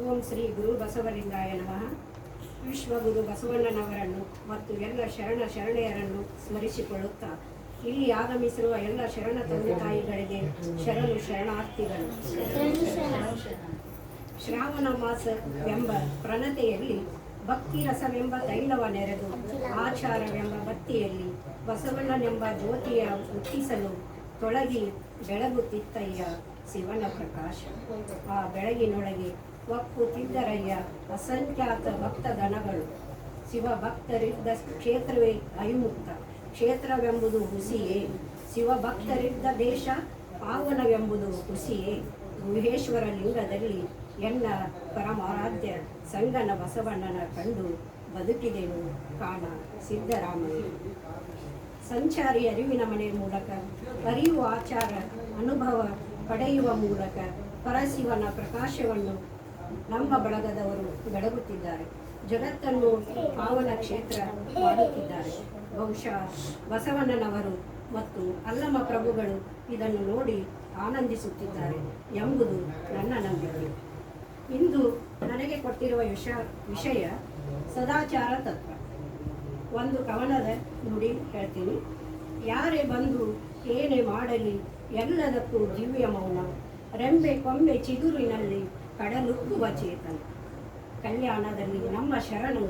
ಓಂ ಶ್ರೀ ಗುರು ಬಸವಲಿಂಗಾಯ ನಮಃ ವಿಶ್ವಗುರು ಬಸವಣ್ಣನವರನ್ನು ಮತ್ತು ಎಲ್ಲ ಶರಣ ಶರಣೆಯರನ್ನು ಸ್ಮರಿಸಿಕೊಳ್ಳುತ್ತಾ ಇಲ್ಲಿ ಆಗಮಿಸಿರುವ ಎಲ್ಲ ಶರಣ ತಂದೆ ತಾಯಿಗಳಿಗೆ ಶರಣು ಶರಣಾರ್ಥಿಗಳು. ಶ್ರಾವಣ ಮಾಸ ಎಂಬ ಪ್ರಣತೆಯಲ್ಲಿ ಭಕ್ತಿ ರಸವೆಂಬ ತೈಲವ ನೆರೆದು, ಆಚಾರವೆಂಬ ಬತ್ತಿಯಲ್ಲಿ ಬಸವಣ್ಣನೆಂಬ ಜ್ಯೋತಿಯ ಹುಟ್ಟಿಸಲು ತೊಳಗಿ ಬೆಳಗುತ್ತಿತ್ತಯ್ಯ ಶಿವನ ಪ್ರಕಾಶ. ಆ ಬೆಳಗಿನೊಳಗೆ ಒಪ್ಪುತ್ತಿದ್ದರಯ್ಯ ಅಸಂಖ್ಯಾತ ಭಕ್ತ ದನಗಳು ಶಿವ ಭಕ್ತರಿದ್ದ ಕ್ಷೇತ್ರವೇ ಅಯುಮುಕ್ತ ಕ್ಷೇತ್ರವೆಂಬುದು ಹುಸಿಯೇ. ಶಿವ ಭಕ್ತರಿದ್ದ ದೇಶ ಪಾವನವೆಂಬುದು ಹುಸಿಯೇ. ಗುಹೇಶ್ವರ ಲಿಂಗದಲ್ಲಿ ಎನ್ನ ಪರಮಾರಾಧ್ಯ. ಸಂಗನ ಬಸವಣ್ಣನ ಕಂಡು ಬದುಕಿದೆವು ಕಾಣ ಸಿದ್ದರಾಮಯ್ಯ. ಸಂಚಾರಿ ಅರಿವಿನ ಮನೆ ಮೂಲಕ, ಅರಿವು ಆಚಾರ ಅನುಭವ ಪಡೆಯುವ ಮೂಲಕ ಪರಶಿವನ ಪ್ರಕಾಶವನ್ನು ನಮ್ಮ ಬಳಗದವರು ಬೆಳಗುತ್ತಿದ್ದಾರೆ. ಜಗತ್ತನ್ನು ಪಾವನ ಕ್ಷೇತ್ರ ಮಾಡುತ್ತಿದ್ದಾರೆ. ಬಹುಶಃ ಬಸವಣ್ಣನವರು ಮತ್ತು ಅಲ್ಲಮ ಪ್ರಭುಗಳು ಇದನ್ನು ನೋಡಿ ಆನಂದಿಸುತ್ತಿದ್ದಾರೆ ಎಂಬುದು ನನ್ನ ನಂಬಿಕೆ. ಇಂದು ನನಗೆ ಕೊಟ್ಟಿರುವ ವಿಷ, ವಿಷಯ ಸದಾಚಾರ ತತ್ವ. ಒಂದು ಕವನದ ನುಡಿ ಹೇಳ್ತೀನಿ. ಯಾರೇ ಬಂದು ಏನೇ ಮಾಡಲಿ, ಎಲ್ಲದಕ್ಕೂ ದಿವ್ಯ ಮೌನ. ರೆಂಬೆ ಕೊಂಬೆ ಚಿಗುರಿನಲ್ಲಿ ಕಡಲುಕ್ಕುವ ಚೇತನ. ಕಲ್ಯಾಣದಲ್ಲಿ ನಮ್ಮ ಶರಣು,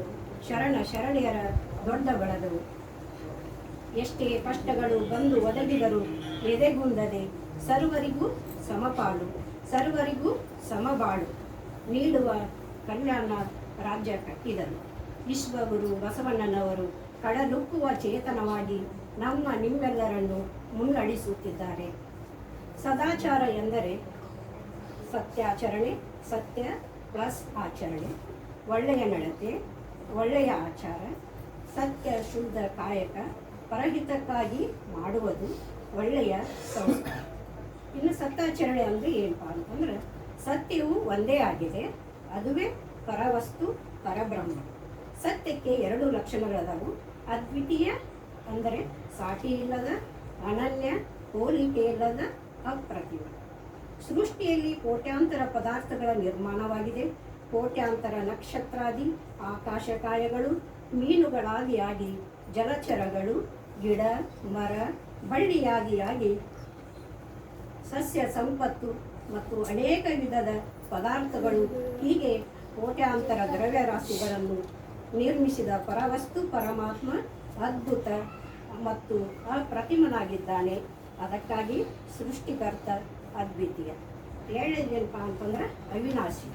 ಶರಣ ಶರಣಿಯರ ದೊಡ್ಡ ಬಳಗವು ಎಷ್ಟೇ ಕಷ್ಟಗಳು ಬಂದು ಒದಗಿದರು ಎದೆಗುಂದದೆ ಸರ್ವರಿಗೂ ಸಮಪಾಲು, ಸರ್ವರಿಗೂ ಸಮಬಾಳು. ನೀಡುವ ಕಲ್ಯಾಣ ರಾಜ್ಯ ಕಟ್ಟಿದರು ವಿಶ್ವಗುರು ಬಸವಣ್ಣನವರು ಕಡಲುಕ್ಕುವ ಚೇತನವಾಗಿ ನಮ್ಮ ನಿಮ್ಮೆಲ್ಲರನ್ನು ಮುನ್ನಡೆಸುತ್ತಿದ್ದಾರೆ. ಸದಾಚಾರ ಎಂದರೆ ಸತ್ಯಾಚರಣೆ, ಸತ್ಯ ಪ್ಲಸ್ ಆಚರಣೆ. ಒಳ್ಳೆಯ ನಡತೆ, ಒಳ್ಳೆಯ ಆಚಾರ, ಸತ್ಯ ಶುದ್ಧ ಕಾಯಕ, ಪರಹಿತಕ್ಕಾಗಿ ಮಾಡುವುದು ಒಳ್ಳೆಯ ಸಂಸ್ಕಾರ. ಇನ್ನು ಸತ್ಯಾಚರಣೆ ಅಂದರೆ ಏನಪ್ಪ ಅಂತಂದ್ರೆ ಸತ್ಯವು ಒಂದೇ ಆಗಿದೆ, ಅದುವೇ ಪರವಸ್ತು, ಪರಬ್ರಹ್ಮ. ಸತ್ಯಕ್ಕೆ ಎರಡು ಲಕ್ಷಣಗಳದಾವು. ಅದ್ವಿತೀಯ ಅಂದರೆ ಸಾಟಿ ಇಲ್ಲದ, ಅನನ್ಯ, ಹೋಲಿಕೆ ಇಲ್ಲದ, ಅಪ್ರತಿಮ. ಸೃಷ್ಟಿಯಲ್ಲಿ ಕೋಟ್ಯಾಂತರ ಪದಾರ್ಥಗಳ ನಿರ್ಮಾಣವಾಗಿದೆ. ಕೋಟ್ಯಾಂತರ ನಕ್ಷತ್ರಾದಿ, ಆಕಾಶಕಾಯಗಳು, ಮೀನುಗಳಾದಿಯಾಗಿ, ಜಲಚರಗಳು, ಗಿಡ, ಮರ, ಬಳ್ಳಿಯಾದಿಯಾಗಿ ಸಸ್ಯ, ಸಂಪತ್ತು ಮತ್ತು ಅನೇಕ ವಿಧದ ಪದಾರ್ಥಗಳು ಹೀಗೆ ಕೋಟ್ಯಾಂತರ ದ್ರವ್ಯರಾಶಿಗಳನ್ನು ನಿರ್ಮಿಸಿದ ಪರವಸ್ತು ಪರಮಾತ್ಮ ಅದ್ಭುತ ಮತ್ತು ಅಪ್ರತಿಮನಾಗಿದ್ದಾನೆ. ಅದಕ್ಕಾಗಿ ಸೃಷ್ಟಿಕರ್ತ ಅದ್ವಿತೀಯ. ಏಳನೇನಪ್ಪ ಅಂತಂದ್ರೆ ಅವಿನಾಶಿ.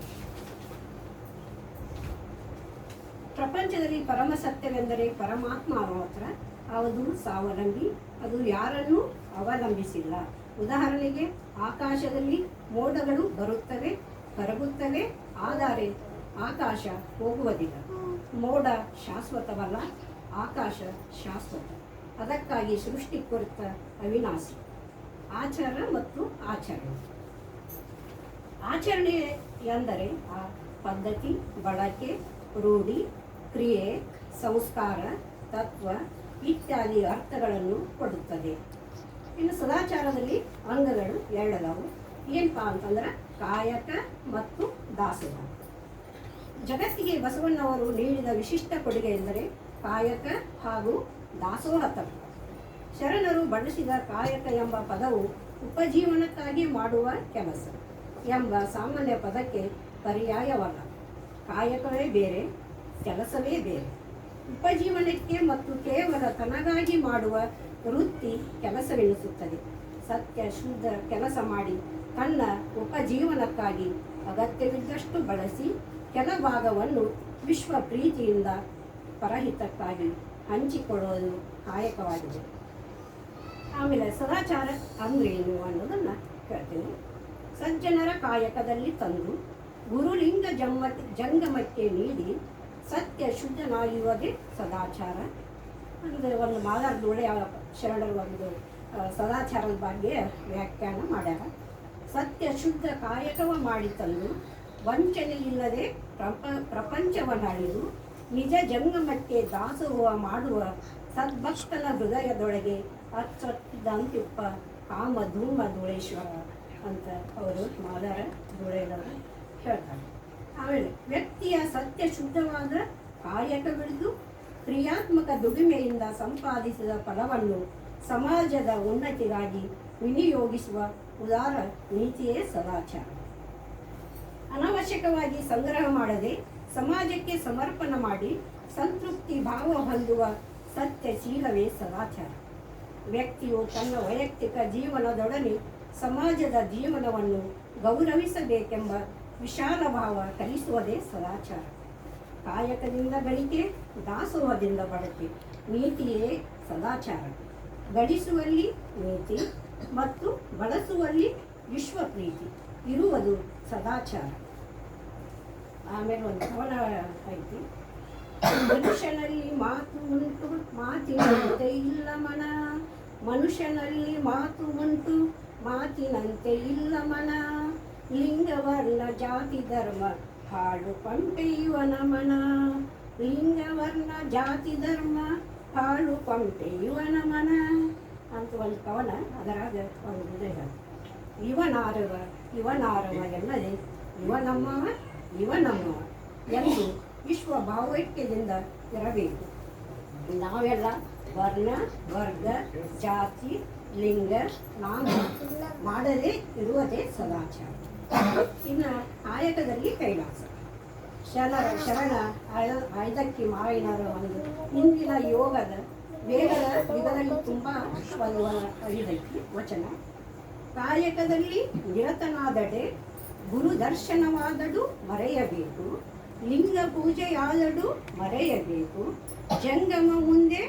ಪ್ರಪಂಚದಲ್ಲಿ ಪರಮ ಸತ್ಯವೆಂದರೆ ಪರಮಾತ್ಮ ಮಾತ್ರ ಅದು ಸ್ವಾವಲಂಬಿ ಅದು ಯಾರನ್ನೂ ಅವಲಂಬಿಸಿಲ್ಲ. ಉದಾಹರಣೆಗೆ ಆಕಾಶದಲ್ಲಿ ಮೋಡಗಳು ಬರುತ್ತವೆ ಕರಗುತ್ತವೆ ಆದರೆ ಆಕಾಶ ಹೋಗುವುದಿಲ್ಲ. ಮೋಡ ಶಾಶ್ವತವಲ್ಲ, ಆಕಾಶ ಶಾಶ್ವತ. ಅದಕ್ಕಾಗಿ ಸೃಷ್ಟಿ ಕುರಿತ ಅವಿನಾಶಿ. ಆಚಾರ ಮತ್ತು ಆಚರಣೆ. ಆಚರಣೆ ಎಂದರೆ ಆ ಪದ್ಧತಿ, ಬಳಕೆ, ರೂಢಿ, ಕ್ರಿಯೆ, ಸಂಸ್ಕಾರ, ತತ್ವ ಇತ್ಯಾದಿ ಅರ್ಥಗಳನ್ನು ಕೊಡುತ್ತದೆ. ಇನ್ನು ಸದಾಚಾರದಲ್ಲಿ ಅಂಗಗಳು ಎರಡದವು ಏನಪ್ಪ ಅಂತಂದ್ರೆ ಕಾಯಕ ಮತ್ತು ದಾಸೋಹ. ಜಗತ್ತಿಗೆ ಬಸವಣ್ಣವರು ನೀಡಿದ ವಿಶಿಷ್ಟ ಕೊಡುಗೆ ಎಂದರೆ ಕಾಯಕ ಹಾಗೂ ದಾಸೋಹ ತತ್ವ. ಶರಣರು ಬಳಸಿದ ಕಾಯಕ ಎಂಬ ಪದವು ಉಪಜೀವನಕ್ಕಾಗಿ ಮಾಡುವ ಕೆಲಸ ಎಂಬ ಸಾಮಾನ್ಯ ಪದಕ್ಕೆ ಪರ್ಯಾಯವಲ್ಲ. ಕಾಯಕವೇ ಬೇರೆ, ಕೆಲಸವೇ ಬೇರೆ. ಉಪಜೀವನಕ್ಕೆ ಮತ್ತು ಕೇವಲ ತನಗಾಗಿ ಮಾಡುವ ವೃತ್ತಿ ಕೆಲಸವೆನಿಸುತ್ತದೆ. ಸತ್ಯ, ಶುದ್ಧ ಕೆಲಸ ಮಾಡಿ ತನ್ನ ಉಪಜೀವನಕ್ಕಾಗಿ ಅಗತ್ಯವಿದ್ದಷ್ಟು ಬಳಸಿ ಕೆಲ ಭಾಗವನ್ನು ವಿಶ್ವ ಪ್ರೀತಿಯಿಂದ ಪರಹಿತಕ್ಕಾಗಿ ಹಂಚಿಕೊಳ್ಳುವುದು ಕಾಯಕವಾಗಿದೆ. ಆಮೇಲೆ ಸದಾಚಾರ ಅಂದ್ರೇನು ಅನ್ನೋದನ್ನು ಹೇಳ್ತೀನಿ. ಸಜ್ಜನರ ಕಾಯಕದಲ್ಲಿ ತಂದು ಗುರುಲಿಂಗ ಜಮ್ಮ ಜಂಗಮಕ್ಕೆ ನೀಡಿ ಸತ್ಯ ಶುದ್ಧನಾಗಿರುವುದೇ ಸದಾಚಾರ. ಅಂದರೆ ಒಂದು ಮಾಲಾರ್ದೊಳೆ ಶರಣರು ಒಂದು ಸದಾಚಾರದ ಬಗ್ಗೆ ವ್ಯಾಖ್ಯಾನ ಮಾಡ್ಯಾರ. ಸತ್ಯ ಶುದ್ಧ ಕಾಯಕವ ಮಾಡಿ ತಂದು ವಂಚನೆ ಇಲ್ಲದೆ ಪ್ರಪ ಪ್ರಪಂಚವನ್ನಳಿದು ನಿಜ ಜಂಗಮಕ್ಕೆ ದಾಸೋಹ ಮಾಡುವ ಸದ್ಭಕ್ತನ ಹೃದಯದೊಳಗೆ ಅಚ್ಚೊತ್ತಿದಂತಿಪ್ಪ ಕಾಮ ಧೂಮ ಧೂಳೇಶ್ವರ ಅಂತ ಅವರು ಮಾದಾರ ಧೂಳೇದವರು ಹೇಳ್ತಾರೆ. ಆಮೇಲೆ ವ್ಯಕ್ತಿಯ ಸತ್ಯ ಶುದ್ಧವಾದ ಕಾಯಕವಿಳಿದು, ಕ್ರಿಯಾತ್ಮಕ ದುಡಿಮೆಯಿಂದ ಸಂಪಾದಿಸಿದ ಫಲವನ್ನು ಸಮಾಜದ ಉನ್ನತಿಗಾಗಿ ವಿನಿಯೋಗಿಸುವ ಉದಾರ ನೀತಿಯೇ ಸದಾಚಾರ. ಅನಾವಶ್ಯಕವಾಗಿ ಸಂಗ್ರಹ ಮಾಡದೆ ಸಮಾಜಕ್ಕೆ ಸಮರ್ಪಣ ಮಾಡಿ ಸಂತೃಪ್ತಿ ಭಾವ ಹೊಂದುವ ಸತ್ಯಶೀಲವೇ ಸದಾಚಾರ. ವ್ಯಕ್ತಿಯು ತನ್ನ ವೈಯಕ್ತಿಕ ಜೀವನದೊಡನೆ ಸಮಾಜದ ಜೀವನವನ್ನು ಗೌರವಿಸಬೇಕೆಂಬ ವಿಶಾಲ ಭಾವ ಕಲಿಸುವುದೇ ಸದಾಚಾರ. ಕಾಯಕದಿಂದ ಗಳಿಕೆ ದಾಸೋಹದಿಂದ ಬಳಕೆ ನೀತಿಯೇ ಸದಾಚಾರ. ಗಳಿಸುವಲ್ಲಿ ನೀತಿ ಮತ್ತು ಬಳಸುವಲ್ಲಿ ವಿಶ್ವ ಪ್ರೀತಿ ಇರುವುದು ಸದಾಚಾರ. ಆಮೇಲೆ ಒಂದು ಕವನ ಐತಿ. ಮನುಷ್ಯನಲ್ಲಿ ಮಾತು ಉಂಟು, ಮಾತಿನಂತೆ ಇಲ್ಲ ಮನ. ಮನುಷ್ಯನಲ್ಲಿ ಮಾತು ಉಂಟು, ಮಾತಿನಂತೆ ಇಲ್ಲ ಮನ. ಲಿಂಗವರ್ಣ, ಜಾತಿ, ಧರ್ಮ, ಹಾಡು ಪಂಪೆಯುವನ ಮನ ಲಿಂಗವರ್ಣ, ಜಾತಿ, ಧರ್ಮ ಹಾಳು ಪಂಪೆಯುವನ ಮನ ಅಂತ ಒಂದು ಕವನ ಅದರಾಗ ಒಂದು ಇದೆ. ಇವನಾರವ ಇವನಾರವ ಎನ್ನದೆ ಇವ ನಮ್ಮವ ಇವ ನಮ್ಮವ ಎಂದು ವಿಶ್ವ ಭಾವೈಕ್ಯದಿಂದ ಇರಬೇಕು. ನಾವೆಲ್ಲ ವರ್ಣ, ವರ್ಗ, ಜಾತಿ, ಲಿಂಗ, ನಾಮ ಮಾಡದೇ ಇರುವುದೇ ಸದಾಚಾರ. ಇನ್ನು ಆಯಕದಲ್ಲಿ ಕೈಲಾಸ. ಶರಣ ಶರಣ ಆಯ- ಐದಕ್ಕಿ ಮಾವಿನರ ಒಂದು ಇಂದಿನ ಯೋಗದ ವೇಗದ ಯುಗದಲ್ಲಿ ತುಂಬ ಒಂದು ಇದೈತಿ ವಚನ. ಕಾಯಕದಲ್ಲಿ ನಿರತನಾದಡೆ, ಗುರು ದರ್ಶನವಾದಡು ಮರೆಯಬೇಕು, ಲಿಂಗ ಪೂಜೆಯಾದಡು ಮರೆಯಬೇಕು, ಜಂಗಮ ಮುಂದೆ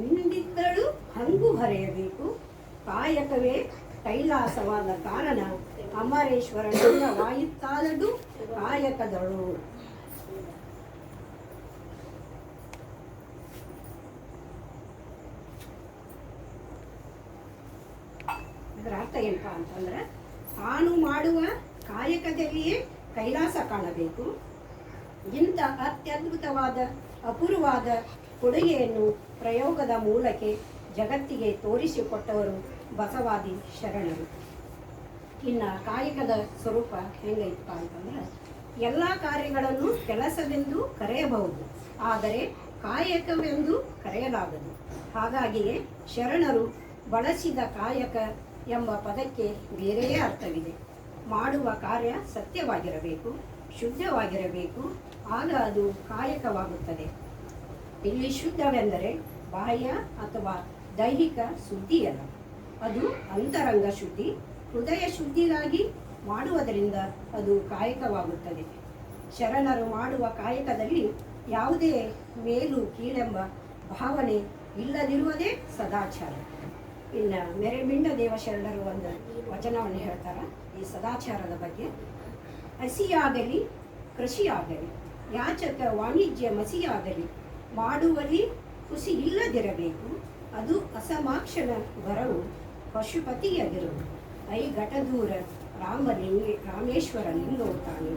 ನಿಂದಿದ್ದಳು ಹಂಗು ಮರೆಯಬೇಕು ಕಾಯಕವೇ ಕೈಲಾಸವಾದ ಕಾರಣ ಅಮರೇಶ್ವರನಿಂದ ವಾಯುತ್ತಾದಡು ಕಾಯಕದಳು. ಇದರ ಅರ್ಥ ಏನಪ್ಪ ಅಂತಂದ್ರೆ ತಾನು ಮಾಡುವ ಕಾಯಕದಲ್ಲಿಯೇ ಕೈಲಾಸ ಕಾಣಬೇಕು. ಇಂಥ ಅತ್ಯದ್ಭುತವಾದ, ಅಪೂರ್ವವಾದ ಕೊಡುಗೆಯನ್ನು ಪ್ರಯೋಗದ ಮೂಲಕ ಜಗತ್ತಿಗೆ ತೋರಿಸಿಕೊಟ್ಟವರು ಬಸವಾದಿ ಶರಣರು. ಇನ್ನು ಕಾಯಕದ ಸ್ವರೂಪ ಹೆಂಗೈತಪ್ಪ ಅಂತಂದ್ರೆ, ಎಲ್ಲ ಕಾರ್ಯಗಳನ್ನು ಕೆಲಸವೆಂದು ಕರೆಯಬಹುದು, ಆದರೆ ಕಾಯಕವೆಂದು ಕರೆಯಲಾಗದು. ಹಾಗಾಗಿಯೇ ಶರಣರು ಬಳಸಿದ ಕಾಯಕ ಎಂಬ ಪದಕ್ಕೆ ಬೇರೆಯೇ ಅರ್ಥವಿದೆ. ಮಾಡುವ ಕಾರ್ಯ ಸತ್ಯವಾಗಿರಬೇಕು, ಶುದ್ಧವಾಗಿರಬೇಕು, ಆಗ ಅದು ಕಾಯಕವಾಗುತ್ತದೆ. ಇಲ್ಲಿ ಶುದ್ಧವೆಂದರೆ ಬಾಹ್ಯ ಅಥವಾ ದೈಹಿಕ ಶುದ್ಧಿಯಲ್ಲ. ಅದು ಅಂತರಂಗ ಶುದ್ಧಿ, ಹೃದಯ ಶುದ್ಧಿಗಾಗಿ ಮಾಡುವುದರಿಂದ ಅದು ಕಾಯಕವಾಗುತ್ತದೆ. ಶರಣರು ಮಾಡುವ ಕಾಯಕದಲ್ಲಿ ಯಾವುದೇ ಮೇಲು ಕೀಳೆಂಬ ಭಾವನೆ ಇಲ್ಲದಿರುವುದೇ ಸದಾಚಾರ. ಇನ್ನು ಮೆರೆಮಿಂಡ ದೇವ ಶರಣರು ಒಂದು ವಚನವನ್ನು ಹೇಳ್ತಾರ ಈ ಸದಾಚಾರದ ಬಗ್ಗೆ. ಹಸಿಯಾಗಲಿ, ಕೃಷಿಯಾಗಲಿ, ಯಾಚಕ ವಾಣಿಜ್ಯ ಮಸಿಯಾಗಲಿ, ಮಾಡುವಲ್ಲಿ ಖುಷಿ ಇಲ್ಲದಿರಬೇಕು, ಅದು ಅಸಮಾಕ್ಷಣ ವರವು ಪಶುಪತಿಯಾಗಿರುವುದು. ಐ ಘಟದೂರ ರಾಮಲಿಂಗ, ರಾಮೇಶ್ವರ ಲಿಂಗವು ತಾನೆ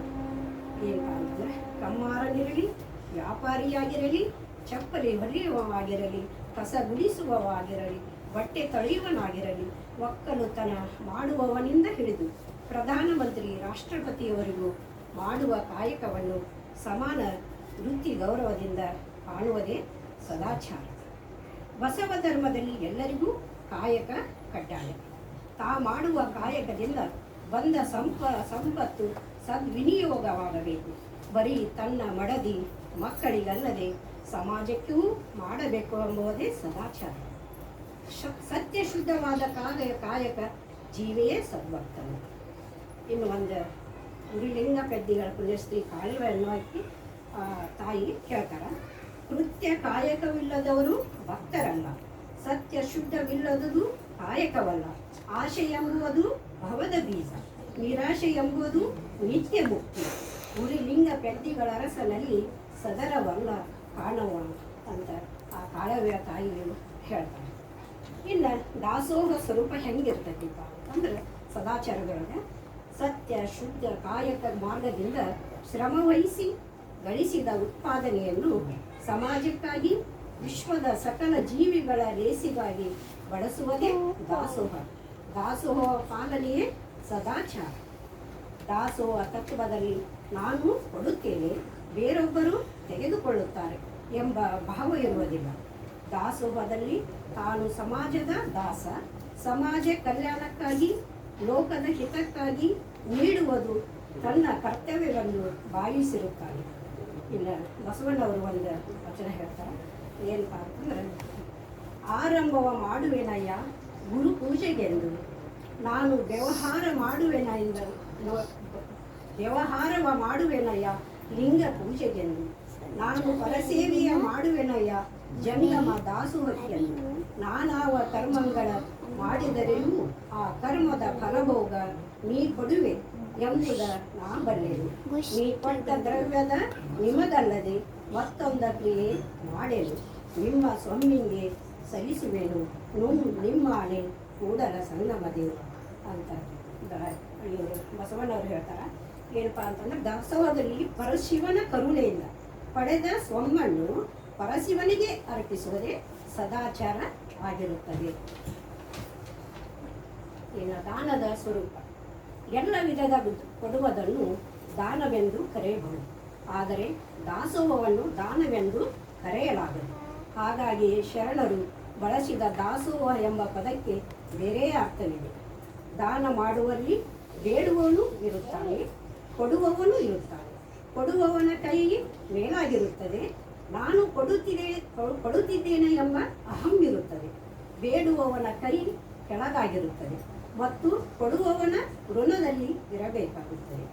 ಏನಪ್ಪ ಅಂತಂದರೆ ಕಮ್ಮಾರನಿರಲಿ ವ್ಯಾಪಾರಿಯಾಗಿರಲಿ, ಚಪ್ಪಲಿ ಹೊಲಿಯುವವಾಗಿರಲಿ ಕಸ ಗುಡಿಸುವವಾಗಿರಲಿ ಬಟ್ಟೆ ತೊಳೆಯುವನಾಗಿರಲಿ. ಒಕ್ಕಲುತನ ಮಾಡುವವನಿಂದ ಹಿಡಿದು ಪ್ರಧಾನಮಂತ್ರಿ ರಾಷ್ಟ್ರಪತಿಯವರಿಗೂ ಮಾಡುವ ಕಾಯಕವನ್ನು ಸಮಾನ ವೃತ್ತಿ ಗೌರವದಿಂದ ಕಾಣುವುದೇ ಸದಾಚಾರ. ಬಸವ ಧರ್ಮದಲ್ಲಿ ಎಲ್ಲರಿಗೂ ಕಾಯಕ ಕಡ್ಡಾಯ. ತಾ ಮಾಡುವ ಕಾಯಕದಿಂದ ಬಂದ ಸಂಪ, ಸಂಪತ್ತು ಸದ್ವಿನಿಯೋಗವಾಗಬೇಕು. ಬರೀ ತನ್ನ ಮಡದಿ ಮಕ್ಕಳಿಗಲ್ಲದೆ ಸಮಾಜಕ್ಕೂ ಮಾಡಬೇಕು ಎಂಬುದೇ ಸದಾಚಾರ. ಸತ್ಯ ಶುದ್ಧವಾದ ಕಾಯ ಕಾಯಕ ಜೀವಿಯೇ ಸದ್ಭಕ್ತನು ಇನ್ನು ಒಂದು ಉರುಳಿಂಗ ಪೆದ್ದಿಗಳ ಪುಣ್ಯಶ್ರೀ ಕಾಳಿವನ್ನು ಹಾಕಿ ಆ, ತಾಯಿ ಕೇಳ್ತಾರೆ ಕೃತ್ಯ ಕಾಯಕವಿಲ್ಲದವರು ಭಕ್ತರಲ್ಲ. ಸತ್ಯ ಶುದ್ಧವಿಲ್ಲದುದು ಕಾಯಕವಲ್ಲ. ಆಶೆ ಎಂಬುವುದು ಭವದ ಬೀಜ. ನಿರಾಶೆ ಎಂಬುದು ನಿತ್ಯ ಮುಕ್ತಿ. ಉರಿಲಿಂಗ ಪೆದ್ದಿಗಳ ಅರಸನಲ್ಲಿ ಸದರವಲ್ಲ ಕಾಣವ ಅಂತ ಆ ಕಾಳವ್ಯ ತಾಯಿಯು ಹೇಳ್ತಾರೆ ದಾಸೋಹ ಸ್ವರೂಪ ಹೆಂಗಿರ್ತೈತಿಪ್ಪ ಅಂದ್ರೆ ಸದಾಚಾರದೊಳಗೆ ಸತ್ಯ, ಶುದ್ಧ, ಕಾಯಕ ಮಾರ್ಗದಿಂದ ಶ್ರಮವಹಿಸಿ ಗಳಿಸಿದ ಉತ್ಪಾದನೆಯನ್ನು ಸಮಾಜಕ್ಕಾಗಿ, ವಿಶ್ವದ ಸಕಲ ಜೀವಿಗಳ ರೇಸಿಗಾಗಿ ಬಳಸುವುದೇ ದಾಸೋಹ. ದಾಸೋಹ ಪಾಲನೆಯೇ ಸದಾಚಾರ. ದಾಸೋಹ ತತ್ವದಲ್ಲಿ ನಾನು ಕೊಡುತ್ತೇನೆ, ಬೇರೊಬ್ಬರು ತೆಗೆದುಕೊಳ್ಳುತ್ತಾರೆ ಎಂಬ ಭಾವ ಇರುವುದಿಲ್ಲ ದಾಸೋಹದಲ್ಲಿ ತಾನು ಸಮಾಜದ ದಾಸ. ಸಮಾಜ ಕಲ್ಯಾಣಕ್ಕಾಗಿ, ಲೋಕದ ಹಿತಕ್ಕಾಗಿ ನೀಡುವುದು ತನ್ನ ಕರ್ತವ್ಯವನ್ನು ಭಾವಿಸಿರುತ್ತಾನೆ. ಇಲ್ಲ ಬಸವಣ್ಣವರು ಒಂದು ವಚನ ಹೇಳ್ತಾರೆ. ಏನಪ್ಪ ಅಂತಂದ್ರೆ ಆರಂಭವ ಮಾಡುವೆನಯ್ಯ ಗುರು ಪೂಜೆಗೆಂದು. ನಾನು ವ್ಯವಹಾರ ಮಾಡುವೆನ ಎಂದ ವ್ಯವಹಾರವ ಮಾಡುವೆನಯ್ಯ ಲಿಂಗ ಪೂಜೆಗೆಂದು. ನಾನು ಪರಸೇವೆಯ ಮಾಡುವೆನಯ್ಯ ಜಂಗಮ ದಾಸೋಹಕ್ಕೆಂದು ನಾನಾವ ಕರ್ಮಗಳ ಮಾಡಿದರೆಯೂ ಆ ಕರ್ಮದ ಫಲಭೋಗ ನೀ ಕೊಡುವೆ ಎಂಬುದ ನಾ ಬಲ್ಲೆನು. ನೀ ಕೊಟ್ಟ ದ್ರವ್ಯದ ನಿಮಗಲ್ಲದೆ ಮತ್ತೊಂದ ಕ್ರಿಯೆ ಮಾಡೆನು. ನಿಮ್ಮ ಸ್ವಾಮಿಗೆ ಸಲ್ಲಿಸುವೆನು. ನಿಮ್ಮ ಆಣೆ ಕೂಡಲ ಸಂಗಮದೆ ಅಂತ ಬಸವಣ್ಣವ್ರು ಹೇಳ್ತಾರೆ, ಏನಪ್ಪಾ ಅಂತಂದ್ರೆ ದಾಸೋಹದಲ್ಲಿ ಪರಶಿವನ ಕರುಣೆಯಿಂದ ಪಡೆದ ಸ್ವಮ್ಮನ್ನು ಪರಶಿವನಿಗೆ ಅರ್ಪಿಸುವುದೇ ಸದಾಚಾರ ಆಗಿರುತ್ತದೆ. ಇನ್ನು ದಾನದ ಸ್ವರೂಪ. ಎಲ್ಲ ವಿಧದ ಕೊಡುವುದನ್ನು ದಾನವೆಂದು ಕರೆಯಬಹುದು. ಆದರೆ ದಾಸೋಹವನ್ನು ದಾನವೆಂದು ಕರೆಯಲಾಗದು. ಹಾಗಾಗಿ ಶರಣರು ಬಳಸಿದ ದಾಸೋಹ ಎಂಬ ಪದಕ್ಕೆ ಬೇರೆ ಅರ್ಥವಿದೆ. ದಾನ ಮಾಡುವಲ್ಲಿ ಬೇಡುವವನು ಇರುತ್ತಾನೆ, ಕೊಡುವವನು ಇರುತ್ತಾನೆ. ಕೊಡುವವನ ಕೈಗೆ ಮೇಲಾಗಿರುತ್ತದೆ ನಾನು ಕೊಡುತ್ತಿದೆ ಕೊಡುತ್ತಿದ್ದೇನೆ ಎಂಬ ಅಹಂ ಇರುತ್ತದೆ. ಬೇಡುವವನ ಕೈ ಕೆಳಗಾಗಿರುತ್ತದೆ ಮತ್ತು ಕೊಡುವವನ ಋಣದಲ್ಲಿ ಇರಬೇಕಾಗುತ್ತದೆ.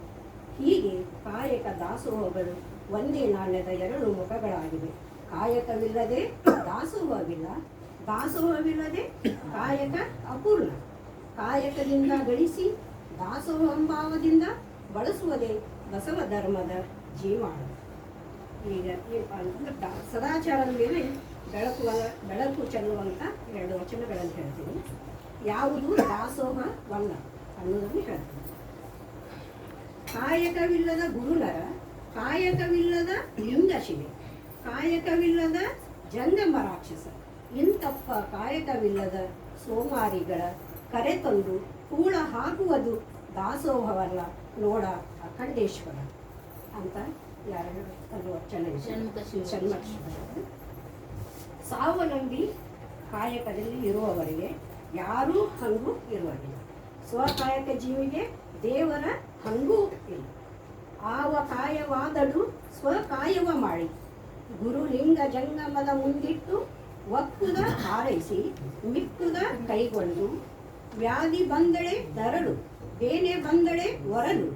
ಹೀಗೆ ಕಾಯಕ ದಾಸೋಹಗಳು ಒಂದೇ ನಾಣ್ಯದ ಎರಡು ಮುಖಗಳಾಗಿವೆ. ಕಾಯಕವಿಲ್ಲದೆ ದಾಸೋಹವಿಲ್ಲ, ದಾಸೋಹವಿಲ್ಲದೆ ಕಾಯಕ ಅಪೂರ್ಣ. ಕಾಯಕದಿಂದ ಗಳಿಸಿ ದಾಸೋಹಂಭಾವದಿಂದ ಬಳಸುವುದೇ ಬಸವ ಧರ್ಮದ ಜೀವಾಣ ಈಗ ದಾ- ಸದಾಚಾರದ ಮೇಲೆ ಬೆಳಕು ಬೆಳಕು ಚೆಲ್ಲುವಂಥ ಎರಡು ವಚನಗಳನ್ನು ಹೇಳ್ತೀನಿ. ಯಾವುದು ದಾಸೋಹ ವಲ್ಲ ಅನ್ನೋದನ್ನು ಹೇಳ್ತೀನಿ. ಕಾಯಕವಿಲ್ಲದ ಗುರುನರ, ಕಾಯಕವಿಲ್ಲದ ಲಿಂಗಶಿಲೆ, ಕಾಯಕವಿಲ್ಲದ ಜಂಗಮ ರಾಕ್ಷಸ ಇಂತಪ್ಪ ಕಾಯಕವಿಲ್ಲದ ಸೋಮಾರಿಗಳ ಕರೆತಂದು ಕೂಳ ಹಾಕುವುದು ದಾಸೋಹವಲ್ಲ ನೋಡ ಅಖಂಡೇಶ್ವರ ಅಂತ ಸ್ವಾವಲಂಬಿ ಕಾಯಕದಲ್ಲಿ ಇರುವವರಿಗೆ ಯಾರೂ ಹಂಗು ಇರುವುದಿಲ್ಲ. ಸ್ವಕಾಯಕ ಜೀವಿಗೆ ದೇವರ ಹಂಗೂ ಇಲ್ಲ. ಆವ ಕಾಯವಾದಳು ಸ್ವಕಾಯವ ಮಾಡಿ. ಗುರುಲಿಂಗ ಜಂಗಮದ ಮುಂದಿಟ್ಟು ಒಕ್ಕುದ ಹಾರೈಸಿ, ಮಿಕ್ಕುದ ಕೈಗೊಂಡು, ವ್ಯಾಧಿ ಬಂದಳೆ ತರಳು ಬೇನೆ ಬಂದಳೆ ಒರಲು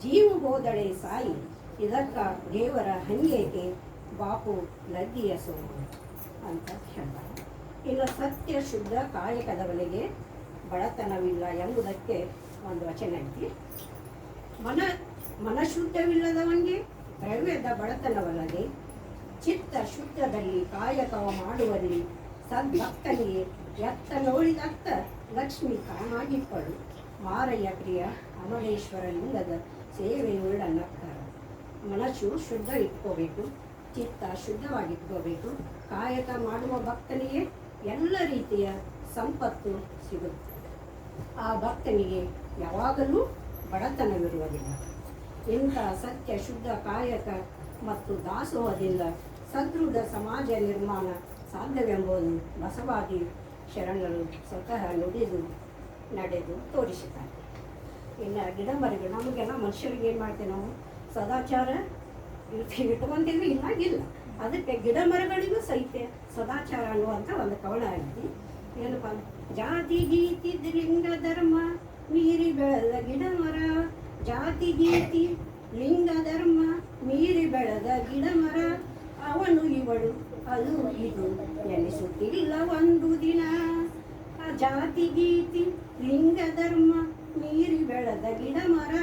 ಜೀವು ಹೋದಳೆ ಸಾಯಿ. ಇದಕ್ಕ ದೇವರ ಹಂಗೇಕೆ ಬಾಪು ನದಿಯ ಸೋಮು ಅಂತ ಹೇಳ್ತಾರೆ. ಇನ್ನು ಸತ್ಯ ಶುದ್ಧ ಕಾಯಕದವನಿಗೆ ಬಡತನವಿಲ್ಲ ಎಂಬುದಕ್ಕೆ ಒಂದು ವಚನ ಐತಿ. ಮನ ಮನಶುದ್ಧವಿಲ್ಲದವನಿಗೆ ದ್ರವ್ಯದ ಬಡತನವಲ್ಲದೆ ಚಿತ್ತ ಶುದ್ಧದಲ್ಲಿ ಕಾಯಕವ ಮಾಡುವಲ್ಲಿ ಸದ್ಭಕ್ತನಿಗೆ ಎತ್ತ ನೋಡಿದತ್ತ ಲಕ್ಷ್ಮಿ ತಾನಾಗಿಪ್ಪಳು ಮಾರಯ್ಯ ಪ್ರಿಯ ಅಮರೇಶ್ವರ ಲಿಂಗದ ಸೇವೆಯುಳ್ಳ ನಕ್ಕರ ಮನಸ್ಸು ಶುದ್ಧ ಇಟ್ಕೋಬೇಕು, ಚಿತ್ತ ಶುದ್ಧವಾಗಿಟ್ಕೋಬೇಕು. ಕಾಯಕ ಮಾಡುವ ಭಕ್ತನಿಗೆ ಎಲ್ಲ ರೀತಿಯ ಸಂಪತ್ತು ಸಿಗುತ್ತೆ. ಆ ಭಕ್ತನಿಗೆ ಯಾವಾಗಲೂ ಬಡತನವಿರುವುದಿಲ್ಲ. ಇಂಥ ಸತ್ಯ, ಶುದ್ಧ, ಕಾಯಕ ಮತ್ತು ದಾಸೋಹದಿಂದ ಸದೃಢ ಸಮಾಜ ನಿರ್ಮಾಣ ಸಾಧ್ಯವೆಂಬುದು ಬಸವಾದಿ ಶರಣರು ಸ್ವತಃ ನುಡಿದು, ನಡೆದು ತೋರಿಸುತ್ತಾರೆ. ಇನ್ನು ಗಿಡ ಮರಗಳು, ನಮಗೆಲ್ಲ ಮನುಷ್ಯರಿಗೆ ಏನು ಮಾಡ್ತೇವೆ ನಾವು? ಸದಾಚಾರ ಇಟ್ಕೊಂತೀವಿ ಇಲ್ಲ ಅದಕ್ಕೆ ಗಿಡ ಮರಗಳಿಗೂ ಸಹಿತ ಸದಾಚಾರ ಅನ್ನುವಂಥ ಒಂದು ಕವನ ಐತಿ ಏನಪ್ಪ ಜಾತಿ, ಗೀತಿ, ಲಿಂಗ, ಧರ್ಮ, ಮೀರಿ ಬೆಳೆದ ಗಿಡ ಮರ. ಜಾತಿ, ಗೀತಿ, ಲಿಂಗ, ಧರ್ಮ, ಮೀರಿ ಬೆಳೆದ ಗಿಡ ಮರ. ಅವನು ಇವಳು, ಅದು ಇದು ಎನಿಸುತ್ತಿಲ್ಲ ಒಂದು ದಿನ. ಆ ಜಾತಿ, ಗೀತಿ, ಲಿಂಗ, ಧರ್ಮ, ಮೀರಿ ಬೆಳೆದ ಗಿಡ ಮರ.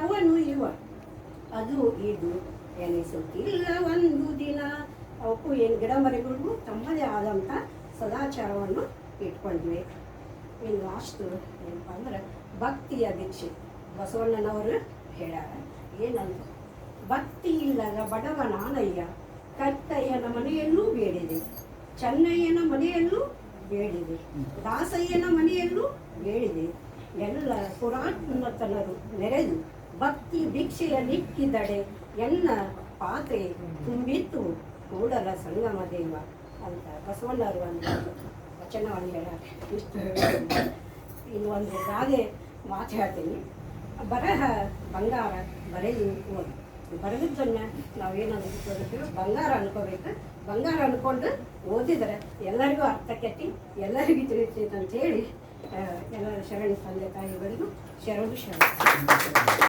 ಅವನು ಇವ ಅದು ಇದು ಎನಿಸುತ್ತಿಲ್ಲ ಒಂದು ದಿನ ಅವಕ್ಕೂ ಏನು ಗಿಡ ಮರಗಳಿಗೂ ತಮ್ಮದೇ ಆದಂಥ ಸದಾಚಾರವನ್ನು ಇಟ್ಕೊಂಡ್ವಿ. ಇನ್ನು ಲಾಸ್ಟು ಏನಪ್ಪ ಅಂದ್ರೆ ಭಕ್ತಿಯ ದೀಕ್ಷೆ. ಬಸವಣ್ಣನವರು ಹೇಳ್ಯಾರ. ಏನಂತ ಭಕ್ತಿ ಇಲ್ಲದ ಬಡವ ನಾನಯ್ಯ ಕತ್ತಯ್ಯನ ಮನೆಯಲ್ಲೂ ಬೇಡಿದೆ, ಚೆನ್ನಯ್ಯನ ಮನೆಯಲ್ಲೂ ಬೇಡಿದೆ, ದಾಸಯ್ಯನ ಮನೆಯಲ್ಲೂ ಬೇಡಿದೆ. ಎಲ್ಲ ಪುರಾತನತನರು ನೆರೆದು ಭಕ್ತಿ ಭಿಕ್ಷೆಯ ನಿಕ್ಕಿದಡೆ ಎನ್ನ ಪಾತ್ರೆ ತುಂಬಿತ್ತು. ಕೂಡಲ ಸಂಗಮ ದೇವ ಅಂತ ಬಸವಣ್ಣರು ಅಂತ ವಚನವನ್ನು ಹೇಳ ಇಷ್ಟು ಒಂದು ಗಾದೆ ಮಾತು ಹೇಳ್ತೀನಿ. ಬರಹ ಬಂಗಾರ ಬರೆದು ಓದು. ಬರೆದಿದ್ದನ್ನು ನಾವೇನು ಅನ್ಕೋಬೇಕು ಬಂಗಾರ ಅನ್ಕೋಬೇಕು. ಬಂಗಾರ ಅನ್ಕೊಂಡು ಓದಿದರೆ ಎಲ್ಲರಿಗೂ ಅರ್ಥಕೈತಿ ಎಲ್ಲರಿಗೂ ತಿಳಿತೈತೆ ಅಂತ ಹೇಳಿ ಎಲ್ಲರ ಶರಣ ತಂದೆ ತಾಯಿಗಳಿಗೂ ಶರಣು ಶರಣ.